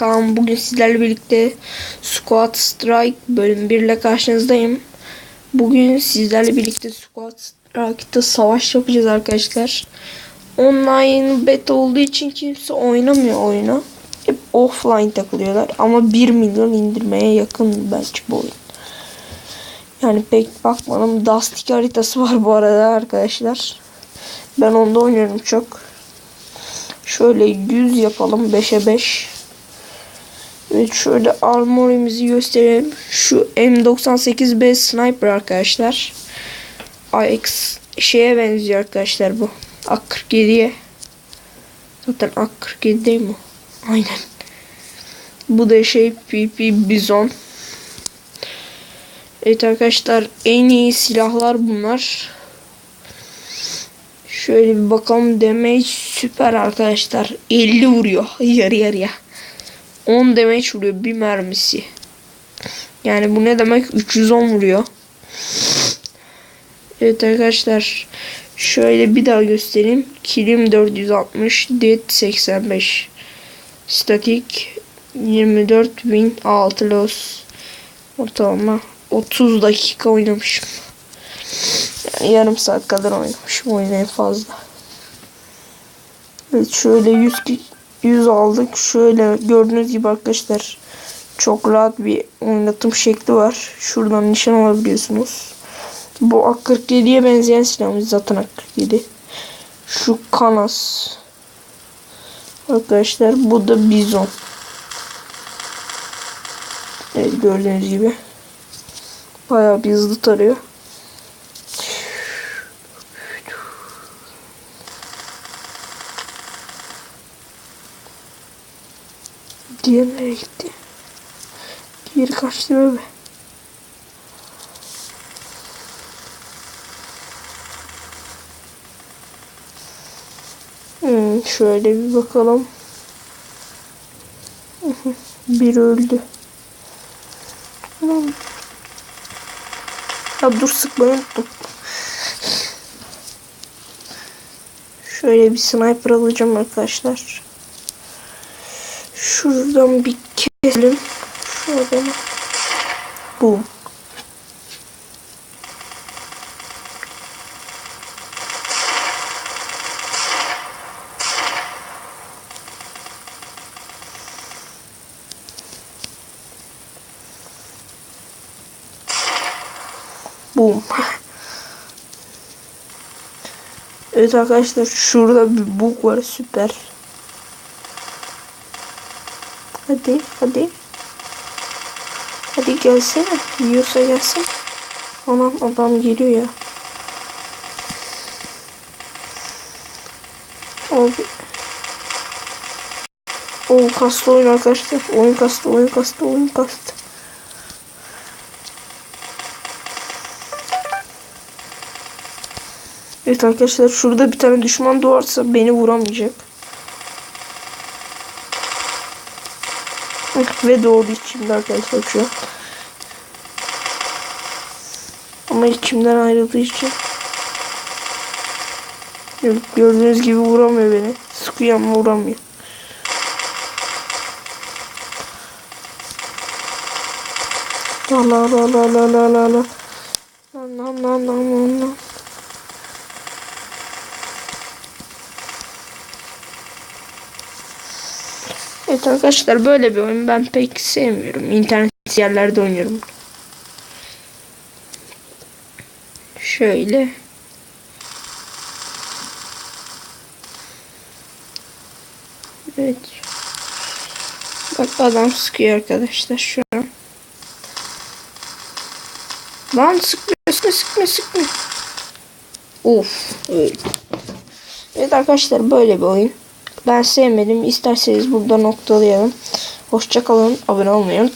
Kaan bugün sizlerle birlikte Squad Strike bölüm 1 ile karşınızdayım. Bugün sizlerle birlikte Squad Strike'da savaş yapacağız arkadaşlar. Online beta olduğu için kimse oynamıyor oyunu. Hep offline takılıyorlar ama 1 milyon indirmeye yakın belki bu oyun. Yani pek bakmadım. Dusty haritası var bu arada arkadaşlar. Ben onda oynuyorum çok. Şöyle 100 yapalım 5'e 5. Şöyle armorimizi gösterelim. Şu M98B sniper arkadaşlar. AX şeye benziyor arkadaşlar bu. AK-47'ye. Zaten AK-47 değil mi? Aynen. Bu da şey PP Bizon. Evet arkadaşlar en iyi silahlar bunlar. Şöyle bir bakalım damage süper arkadaşlar. 50 vuruyor yarı yarıya. 10 damage vuruyor bir mermisi. Yani bu ne demek? 310 vuruyor. Evet arkadaşlar. Şöyle bir daha göstereyim. Kilim 460. Dead 85. Statik 24 win 6 loss. Ortalama 30 dakika oynamışım. Yani yarım saat kadar oynamışım oyunu en fazla. Evet şöyle 100 ki- 100 aldık. Şöyle gördüğünüz gibi arkadaşlar çok rahat bir oynatım şekli var. Şuradan nişan alabiliyorsunuz. Bu AK-47'ye benzeyen silahımız zaten AK-47. Şu Kanas. Arkadaşlar bu da Bizon. Evet gördüğünüz gibi. Bayağı bir hızlı tarıyor. Diğer nereye gitti? Diğeri kaçtı be. Hmm, şöyle bir bakalım. Bir öldü. Tamam. Ya dur sıkmayı unuttum. Şöyle bir sniper alacağım arkadaşlar. Şuradan bir keselim. Şu adamı. Boom. Evet arkadaşlar şurada bir bug var süper. Hadi hadi. Hadi gelsene. Yiyorsa gelsin. Anam adam geliyor ya. Abi. O kastı oyun arkadaşlar. Oyun kastı, oyun kastı, oyun kastı. Evet arkadaşlar şurada bir tane düşman doğarsa beni vuramayacak. Ve doğdu içimde arkadaşlar şu. Ama içimden ayrıldığı için gördüğünüz gibi vuramıyor beni. Sıkıyor ama vuramıyor. La la la la la la la la. Lan lan lan lan lan Evet arkadaşlar böyle bir oyun ben pek sevmiyorum. İnternet yerlerde oynuyorum. Şöyle. Evet. Bak adam sıkıyor arkadaşlar şu an. Lan sıkma sıkma sıkma sıkma. Of. Evet. evet arkadaşlar böyle bir oyun. Ben sevmedim. İsterseniz burada noktalayalım. Hoşçakalın. Abone olmayı unutmayın.